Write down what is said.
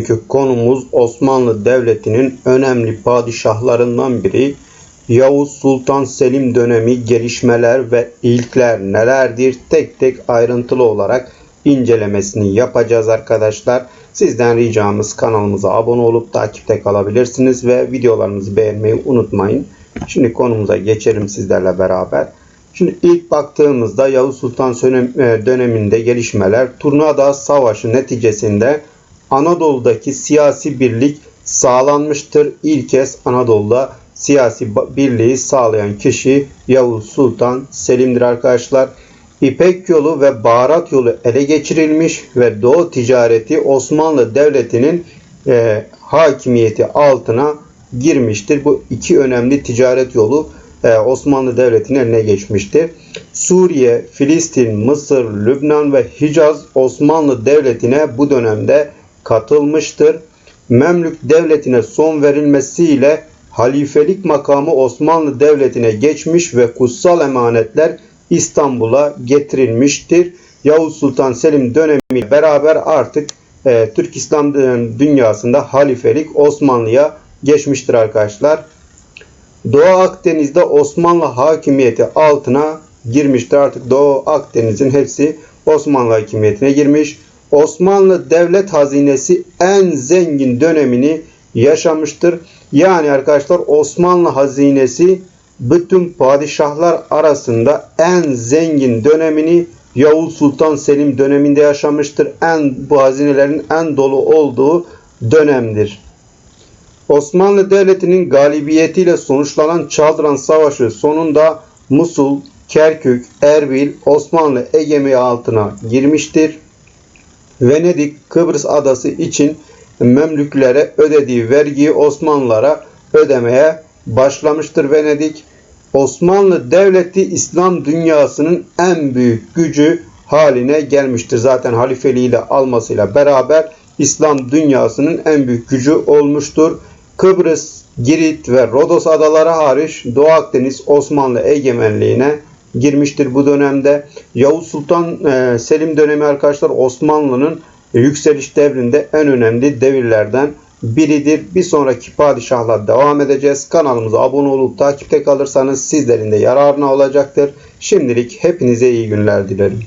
Bugünkü konumuz Osmanlı Devleti'nin önemli padişahlarından biri Yavuz Sultan Selim dönemi gelişmeler ve ilkler nelerdir tek tek ayrıntılı olarak incelemesini yapacağız arkadaşlar. Sizden ricamız kanalımıza abone olup takipte kalabilirsiniz ve videolarımızı beğenmeyi unutmayın. Şimdi konumuza geçelim sizlerle beraber. Şimdi ilk baktığımızda Yavuz Sultan e, döneminde gelişmeler Turnada Savaşı neticesinde Anadolu'daki siyasi birlik sağlanmıştır. İlk kez Anadolu'da siyasi birliği sağlayan kişi Yavuz Sultan Selim'dir arkadaşlar. İpek yolu ve baharat yolu ele geçirilmiş ve Doğu ticareti Osmanlı Devleti'nin e, hakimiyeti altına girmiştir. Bu iki önemli ticaret yolu e, Osmanlı Devleti'nin eline geçmiştir. Suriye, Filistin, Mısır, Lübnan ve Hicaz Osmanlı Devleti'ne bu dönemde katılmıştır. Memlük Devleti'ne son verilmesiyle halifelik makamı Osmanlı Devleti'ne geçmiş ve kutsal emanetler İstanbul'a getirilmiştir. Yavuz Sultan Selim dönemiyle beraber artık e, Türk İslam dünyasında halifelik Osmanlı'ya geçmiştir arkadaşlar. Doğu Akdeniz'de Osmanlı hakimiyeti altına girmiştir. Artık Doğu Akdeniz'in hepsi Osmanlı hakimiyetine girmiş. Osmanlı devlet hazinesi en zengin dönemini yaşamıştır. Yani arkadaşlar Osmanlı hazinesi bütün padişahlar arasında en zengin dönemini Yavuz Sultan Selim döneminde yaşamıştır. En bu hazinelerin en dolu olduğu dönemdir. Osmanlı Devleti'nin galibiyetiyle sonuçlanan Çaldıran Savaşı sonunda Musul, Kerkük, Erbil Osmanlı egemeği altına girmiştir. Venedik Kıbrıs adası için Memlüklere ödediği vergiyi Osmanlılara ödemeye başlamıştır Venedik. Osmanlı Devleti İslam dünyasının en büyük gücü haline gelmiştir. Zaten halifeliğiyle almasıyla beraber İslam dünyasının en büyük gücü olmuştur. Kıbrıs, Girit ve Rodos adaları hariç Doğu Akdeniz Osmanlı egemenliğine girmiştir bu dönemde. Yavuz Sultan e, Selim dönemi arkadaşlar Osmanlı'nın yükseliş devrinde en önemli devirlerden biridir. Bir sonraki padişahla devam edeceğiz. Kanalımıza abone olup takipte kalırsanız sizlerin de yararına olacaktır. Şimdilik hepinize iyi günler dilerim.